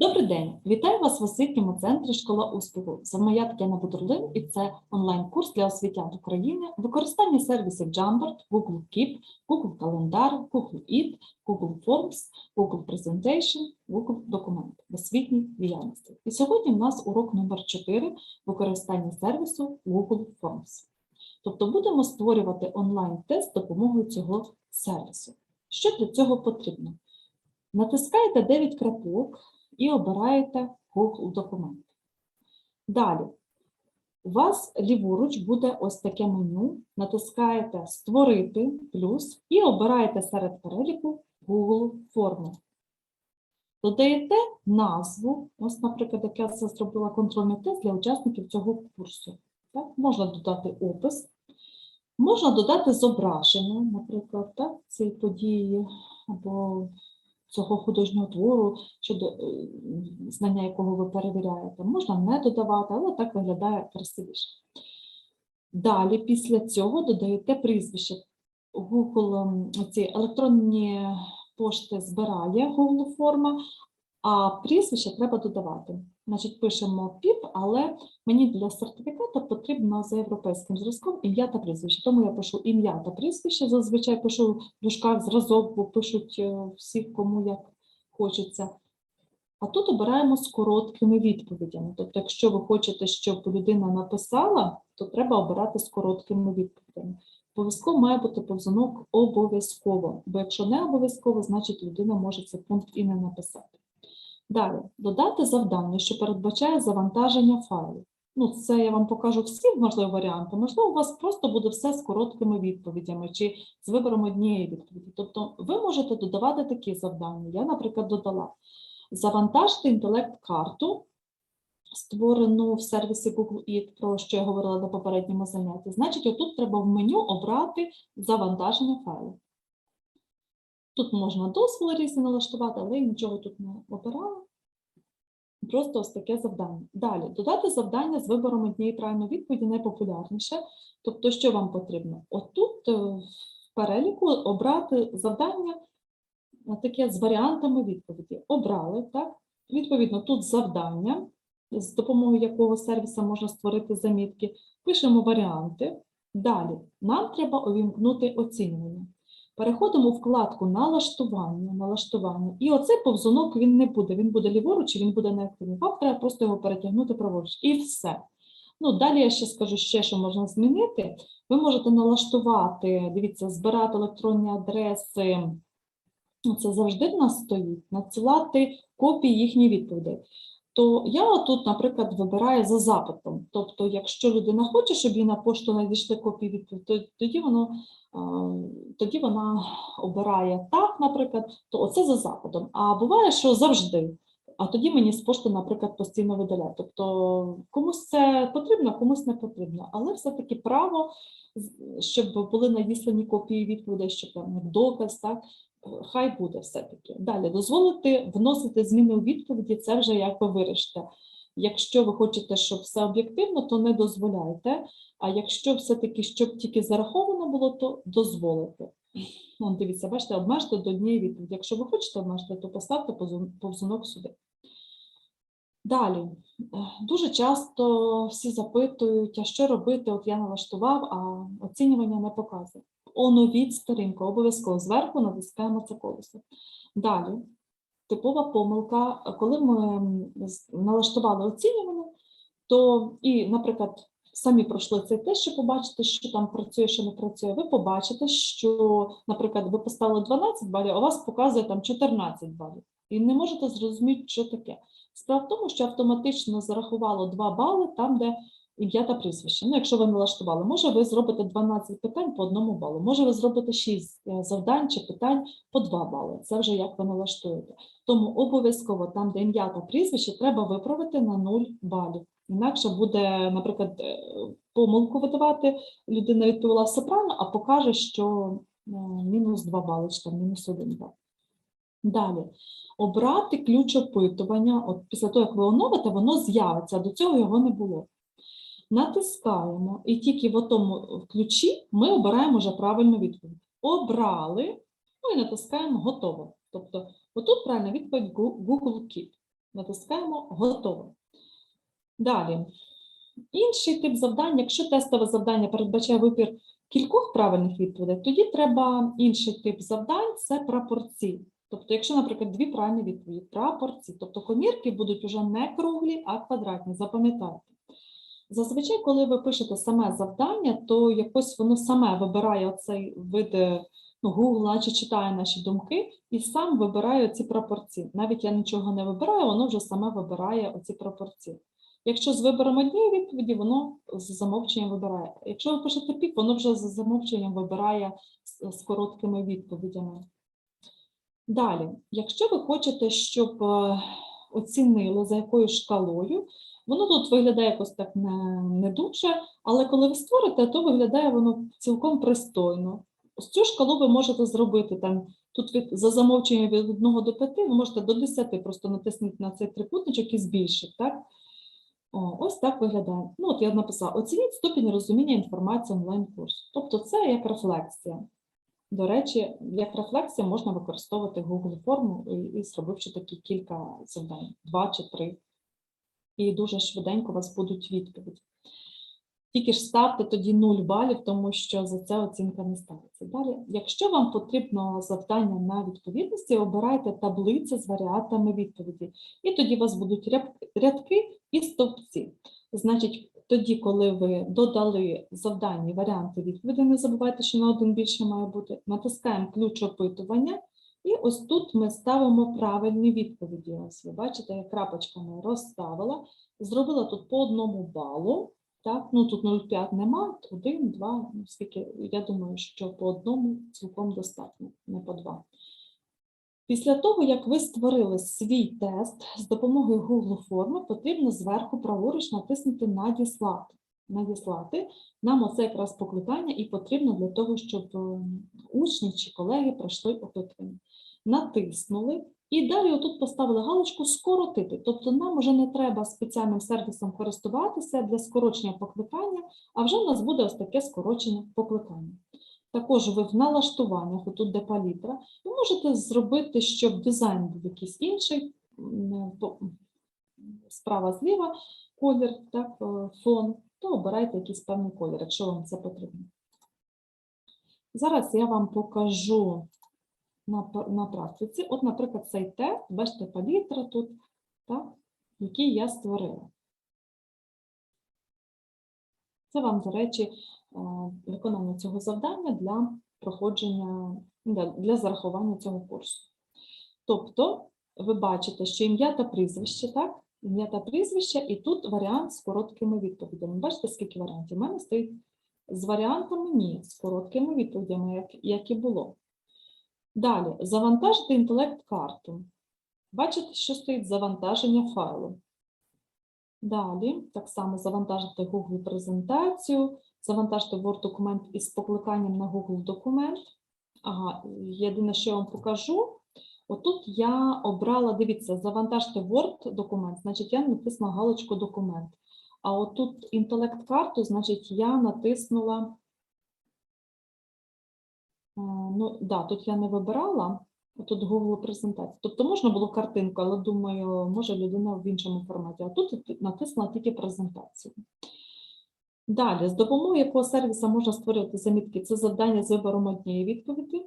Добрий день! Вітаю вас в освітньому центрі Школа успіху. Це моя Тетяна Будурлин і це онлайн-курс для освітян України, використання сервісів Jamboard, Google Keep, Google Календар, Google Eat, Google Forms, Google Presentation, Google Документ в освітній діяльності. І сьогодні в нас урок номер 4 використання сервісу Google Forms. Тобто будемо створювати онлайн-тест з допомогою цього сервісу. Що для цього потрібно? Натискаєте 9 крапок і обираєте Google документ. Далі, у вас ліворуч буде ось таке меню. Натискаєте Створити плюс і обираєте серед переліку Google форму. Додаєте назву, ось, наприклад, як я це зробила контрольний тест для учасників цього курсу. Так? Можна додати опис, можна додати зображення, наприклад, так, цієї події або цього художнього твору, щодо е, знання якого ви перевіряєте. Можна не додавати, але так виглядає красивіше. Далі, після цього додаєте прізвище. Google ці електронні пошти збирає Google форма, а прізвище треба додавати. Значить, пишемо ПІП, але мені для сертифікату потрібно за європейським зразком ім'я та прізвище. Тому я пишу ім'я та прізвище. Зазвичай пишу в дужках зразок, бо пишуть е, всі, кому як хочеться. А тут обираємо з короткими відповідями. Тобто, якщо ви хочете, щоб людина написала, то треба обирати з короткими відповідями. Обов'язково має бути повзунок обов'язково, бо якщо не обов'язково, значить людина може цей пункт і не написати. Далі, додати завдання, що передбачає завантаження файлів. Ну, це я вам покажу всі можливі варіанти. Можливо, у вас просто буде все з короткими відповідями чи з вибором однієї відповіді. Тобто ви можете додавати такі завдання. Я, наприклад, додала завантажити інтелект-карту, створену в сервісі Google Eat, про що я говорила на попередньому занятті. Значить, отут треба в меню обрати завантаження файлів. Тут можна дозволи різні налаштувати, але я нічого тут не обирала. Просто ось таке завдання. Далі, додати завдання з вибором однієї правильної відповіді найпопулярніше. Тобто, що вам потрібно? Отут е, в переліку обрати завдання е, таке з варіантами відповіді. Обрали, так? Відповідно, тут завдання, з допомогою якого сервіса можна створити замітки. Пишемо варіанти. Далі, нам треба увімкнути оцінювання. Переходимо в вкладку налаштування, налаштування. І оцей повзунок він не буде. Він буде ліворуч, він буде неактивний. Вам треба просто його перетягнути праворуч. І все. Ну, далі я ще скажу ще, що можна змінити. Ви можете налаштувати, дивіться, збирати електронні адреси. Це завжди в нас стоїть, надсилати копії їхніх відповідей. То я тут, наприклад, вибираю за запитом. Тобто, якщо людина хоче, щоб їй на пошту надійшли копії відповідей, то тоді воно тоді вона обирає так, наприклад, то оце за запитом. А буває, що завжди. А тоді мені з пошти, наприклад, постійно видаляють. Тобто комусь це потрібно, комусь не потрібно. Але все-таки право, щоб були надіслані копії відповідей, щоб там доказ, так, хай буде все-таки. Далі дозволити вносити зміни у відповіді, це вже як ви вирішите. Якщо ви хочете, щоб все об'єктивно, то не дозволяйте. А якщо все-таки щоб тільки зараховано було, то дозволити. Вон, дивіться, бачите, обмежте до однієї відповіді. Якщо ви хочете обмежити, то поставте повзунок сюди. Далі. Дуже часто всі запитують, а що робити, от я налаштував, а оцінювання не показує. Оновіть сторінку, обов'язково зверху натискаємо це колесо. Далі. Типова помилка, коли ми налаштували оцінювання, то і, наприклад, самі пройшли цей тест, щоб побачити, що там працює, що не працює. Ви побачите, що, наприклад, ви поставили 12 балів, а у вас показує там 14 балів. І не можете зрозуміти, що таке. Справа в тому, що автоматично зарахувало 2 бали там, де ім'я та прізвище. Ну, якщо ви налаштували, може ви зробите 12 питань по одному балу, може ви зробите 6 е, завдань чи питань по 2 бали. Це вже як ви налаштуєте. Тому обов'язково там, де ім'я та прізвище, треба виправити на 0 балів. Інакше буде, наприклад, е, помилку видавати, людина відповіла все правильно, а покаже, що е, мінус 2 бали, чи там мінус 1 бал. Далі. Обрати ключ опитування. От після того, як ви оновите, воно з'явиться, до цього його не було. Натискаємо, і тільки в тому ключі ми обираємо вже правильну відповідь. Обрали, ну і натискаємо готово. Тобто, отут правильна відповідь Google Keep. Натискаємо готово. Далі. Інший тип завдань, якщо тестове завдання передбачає вибір кількох правильних відповідей, тоді треба інший тип завдань це прапорці. Тобто, якщо, наприклад, дві правильні відповіді, прапорці, тобто комірки будуть уже не круглі, а квадратні, запам'ятайте. Зазвичай, коли ви пишете саме завдання, то якось воно саме вибирає оцей вид е, ну, Google, читає наші думки, і сам вибирає ці пропорції. Навіть я нічого не вибираю, воно вже саме вибирає оці пропорції. Якщо з вибором однієї відповіді, воно з замовченням вибирає. Якщо ви пишете пік, воно вже з замовченням вибирає з, з короткими відповідями. Далі, якщо ви хочете, щоб е, оцінило за якою шкалою, воно тут виглядає якось так не, не дуже, але коли ви створите, то виглядає воно цілком пристойно. Ось цю шкалу ви можете зробити там. Тут від за замовченням від 1 до 5, ви можете до 10 просто натиснути на цей трикутничок і збільшити, так? О, ось так виглядає. Ну, от я написала: оцініть ступінь розуміння інформації онлайн-курсу. Тобто це як рефлексія. До речі, як рефлексія можна використовувати Google форму і, і зробивши такі кілька завдань, два чи три. І дуже швиденько у вас будуть відповіді. Тільки ж ставте тоді 0 балів, тому що за це оцінка не ставиться. Далі, якщо вам потрібно завдання на відповідності, обирайте таблиці з варіантами відповіді. І тоді у вас будуть рядки і стовпці. Значить, тоді, коли ви додали завдання варіанти відповіді, не забувайте, що на один більше має бути, натискаємо ключ опитування, і ось тут ми ставимо правильні відповіді. Ось ви бачите, я крапочками розставила, зробила тут по одному балу. Так, ну тут 0,5 нема, 1, 2, ну, скільки, я думаю, що по одному цілком достатньо, не по два. Після того, як ви створили свій тест з допомогою Google форми, потрібно зверху праворуч натиснути Надіслати. Надіслати. Нам оце якраз покликання і потрібно для того, щоб е, учні чи колеги пройшли опитування. Натиснули і далі отут поставили галочку скоротити. Тобто нам вже не треба спеціальним сервісом користуватися для скорочення покликання, а вже в нас буде ось таке скорочене покликання. Також ви в налаштуваннях, отут де палітра, ви можете зробити, щоб дизайн був якийсь інший, справа зліва колір, так, е, фон, то обирайте якийсь певний колір, якщо вам це потрібно. Зараз я вам покажу на, на практиці. От, наприклад, цей тест, бачите, палітра тут, так, який я створила. Це вам, до речі, е, виконання цього завдання для проходження, для, для зарахування цього курсу. Тобто, ви бачите, що ім'я та прізвище, так? Ім'я та прізвище, і тут варіант з короткими відповідями. Бачите, скільки варіантів? У мене стоїть з варіантами ні, з короткими відповідями, як, як і було. Далі, завантажити інтелект-карту. Бачите, що стоїть завантаження файлу. Далі, так само завантажити Google презентацію, завантажити Word документ із покликанням на Google документ. Ага, єдине, що я вам покажу. Отут я обрала, дивіться, завантажити Word документ, значить я натиснула галочку документ. А отут інтелект-карту, значить, я натиснула. Ну, да, тут я не вибирала, тут Google презентація. Тобто можна було картинку, але думаю, може людина в іншому форматі. А тут натиснула тільки презентацію. Далі, з допомогою якого сервісу можна створювати замітки? Це завдання з вибором однієї відповіді.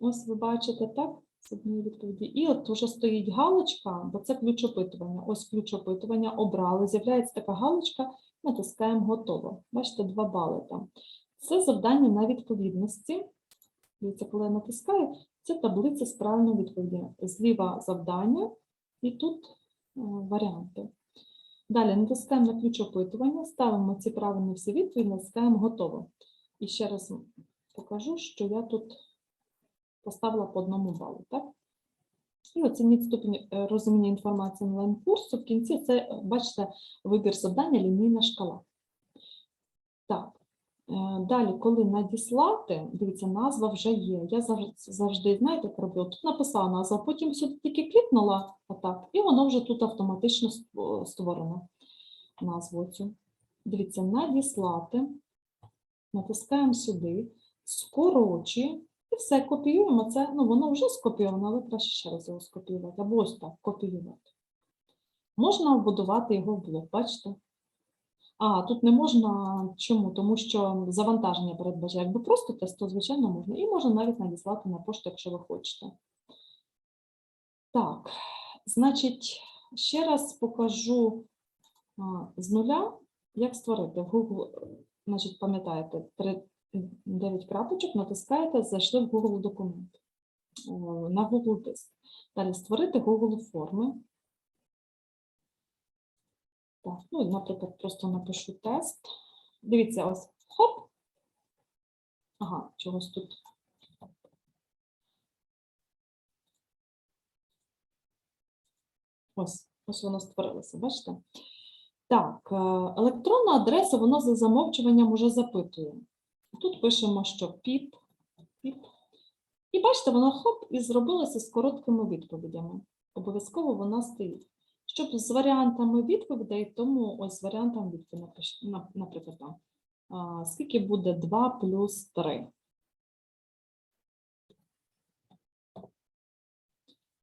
Ось ви бачите, так? З однієї відповіді. І от вже стоїть галочка, бо це ключ опитування. Ось ключ опитування обрали. З'являється така галочка, натискаємо готово. Бачите, 2 бали там. Це завдання на відповідності. Дивіться, коли я натискаю, це таблиця з правильною відповіддю. Зліва завдання і тут е, варіанти. Далі натискаємо на ключ опитування, ставимо ці правильні всі відповіді, натискаємо готово. І ще раз покажу, що я тут поставила по одному балу. Так? І оцініть ступінь е, розуміння інформації онлайн-курсу. В кінці це, бачите, вибір завдання, лінійна шкала. Так. Е, Далі, коли надіслати, дивіться, назва вже є. Я завжди, знаєте, роблю? Тут написала назва, потім сюди тільки клікнула отак, і воно вже тут автоматично створено назву цю. Дивіться, надіслати. Натискаємо сюди, скорочуємо і все, копіюємо це. Ну, воно вже скопійовано, але краще ще раз його скопіювати. Або ось так, копіювати. Можна вбудувати його в блок, бачите? А, тут не можна. Чому? Тому що завантаження передбачає. Якби просто тест, то звичайно можна. І можна навіть надіслати на пошту, якщо ви хочете. Так, значить, ще раз покажу з нуля, як створити. В Google, значить, пам'ятаєте, 9 крапочок натискаєте, зайшли в Google документ на Google диск. Далі створити Google форми. Так, ну, наприклад, просто напишу тест. Дивіться, ось хоп. Ага, чогось тут. Ось, ось воно створилося, бачите? Так, е, електронна адреса, воно за замовчуванням уже запитує. Тут пишемо, що піп, піп. І бачите, воно хоп, і зробилося з короткими відповідями. Обов'язково вона стоїть. Щоб з варіантами відповідей, тому ось з варіантом відповідей, наприклад, там, скільки буде 2 плюс 3.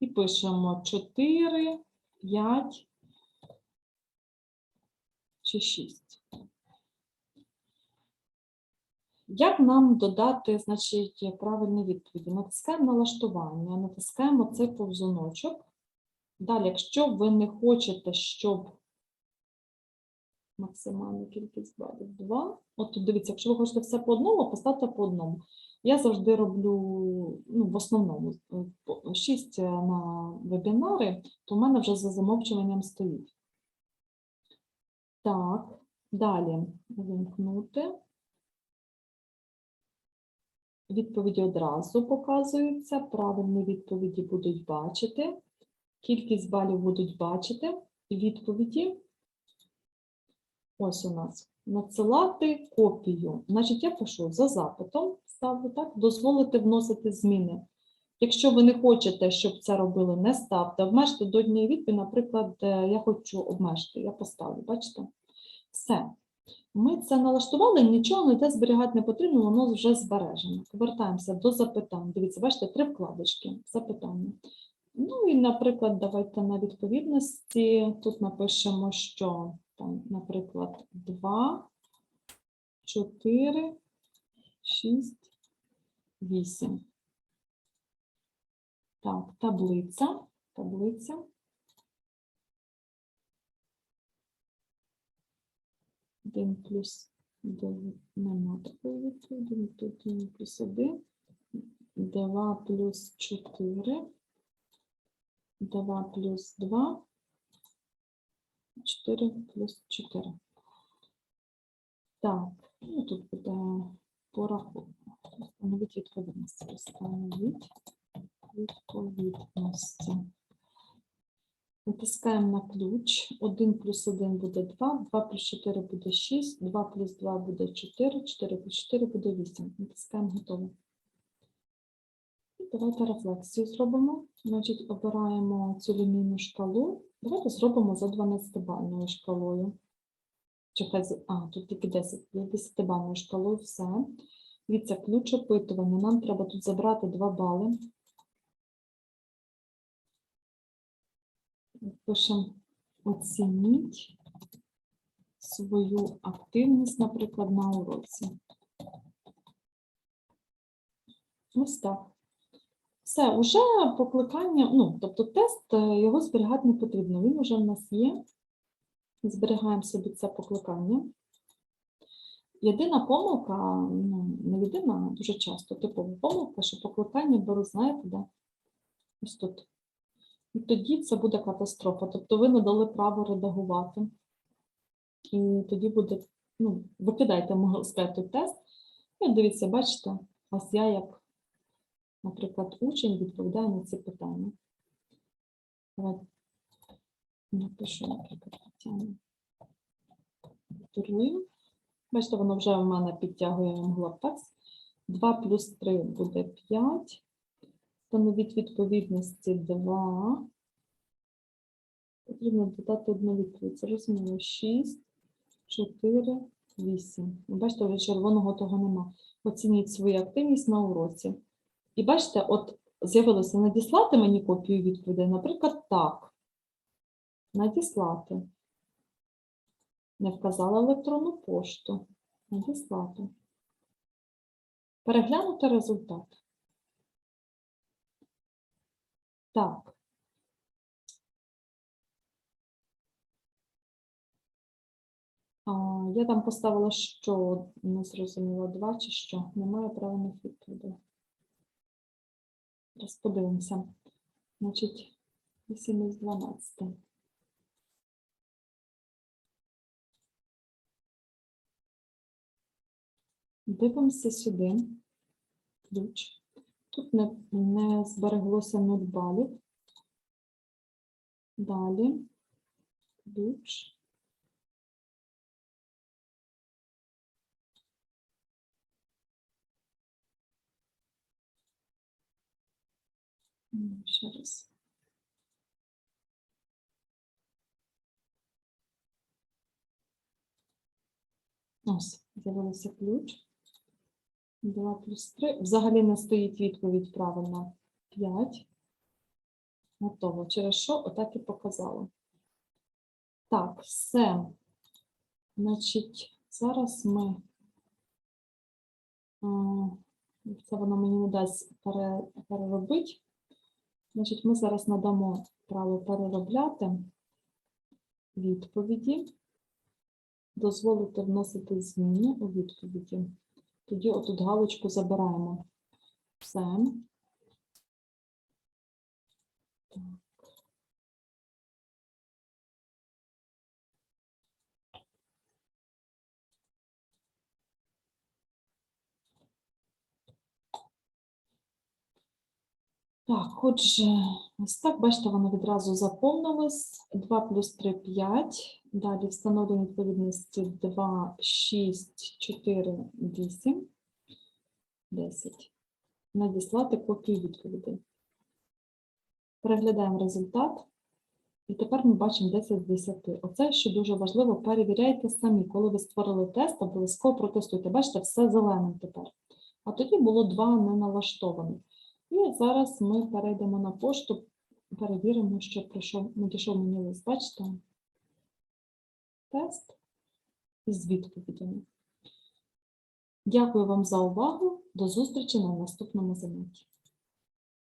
І пишемо 4, 5 чи 6. Як нам додати, значить, правильні відповіді? Натискаємо налаштування, натискаємо цей повзуночок. Далі, якщо ви не хочете, щоб максимальна кількість балів 2, от тут дивіться, якщо ви хочете все по одному, поставте по одному. Я завжди роблю ну, в основному 6 на вебінари, то в мене вже за замовчуванням стоїть. Так, далі вимкнути. Відповіді одразу показуються, правильні відповіді будуть бачити, кількість балів будуть бачити, і відповіді. Ось у нас надсилати копію. Значить, я пишу за запитом, ставлю так, дозволити вносити зміни. Якщо ви не хочете, щоб це робили, не ставте. Обмежте до однієї відповіді, наприклад, е, я хочу обмежити, я поставлю, бачите? Все. Ми це налаштували, нічого ніде зберігати не потрібно, воно вже збережено. Повертаємося до запитань. Дивіться, бачите, три вкладочки запитання. Ну і, наприклад, давайте на відповідності. Тут напишемо, що там, наприклад, 2, 4, 6, 8. Так, таблиця, таблиця. Один плюс дев'ять нема такої відповіді. Тут один плюс один. Два плюс чотири. Два плюс два. Чотири плюс чотири. Так, ну тут буде порахунок. Встановіть відповідність. Встановіть відповідності. Натискаємо на ключ. 1 плюс 1 буде 2, 2 плюс 4 буде 6, 2 плюс 2 буде 4, 4 плюс 4 буде 8. Натискаємо готово. Давайте рефлексію зробимо. Значить, обираємо цю лінійну шкалу. Давайте зробимо за 12-бальною шкалою. Чи А, тут тільки 10, 10-бальною шкалою все. Дивіться, ключ опитування. Нам треба тут забрати 2 бали. Пишемо оцініть свою активність, наприклад, на уроці. Ось так. Все, уже покликання, ну, тобто тест, е, його зберігати не потрібно. Він вже в нас є. Зберігаємо собі це покликання. Єдина помилка, ну, не єдина, а дуже часто типова помилка, що покликання беру, знаєте, де? Ось тут. І тоді це буде катастрофа. Тобто ви не дали право редагувати. І тоді буде, ну, викидайте, сказати, тест. І дивіться, бачите, ось я як, наприклад, учень відповідаю на ці питання. Давайте напишу, наприклад, Тетяна Турлин. Бачите, воно вже в мене підтягує Англопекс. 2 плюс 3 буде 5. Встановіть відповідності 2. Потрібно додати одну відповідь. Зрозуміло. 6, 4, 8. Ну, Бачите, вже червоного того нема. Оцініть свою активність на уроці. І бачите, от з'явилося надіслати мені копію відповідей, наприклад, так. Надіслати. Не вказала електронну пошту. Надіслати. Переглянути результат. Так. А, я там поставила, що не зрозуміла, два чи що. Немає правильних відповідей. Зараз подивимося. Значить, 8 із 12. Дивимося сюди. Ключ. Тут не, не збереглося 0 балів. Далі. Ключ. Ще раз. Ось, з'явився ключ. 2 плюс 3. Взагалі не стоїть відповідь правильно. 5. Готово. Через що отак і показала. Так, все. Значить, зараз ми. Це воно мені не дасть переробити. Значить, ми зараз надамо право переробляти відповіді, дозволити вносити зміни у відповіді. Тоді отут галочку забираємо. Все. Так. Так, отже, ось так, бачите, воно відразу заповнилось. 2 плюс 3 – 5. Далі встановлення відповідності 2, 6, 4, 8, 10. Надіслати копію відповідей. Переглядаємо результат. І тепер ми бачимо 10 з 10. Оце, що дуже важливо, перевіряйте самі. Коли ви створили тест, обов'язково протестуйте. Бачите, все зеленим тепер. А тоді було два не налаштовані. І зараз ми перейдемо на пошту, перевіримо, що прийшов, надійшов мені лист. Бачите? Тест із відповідями. Дякую вам за увагу. До зустрічі на наступному занятті.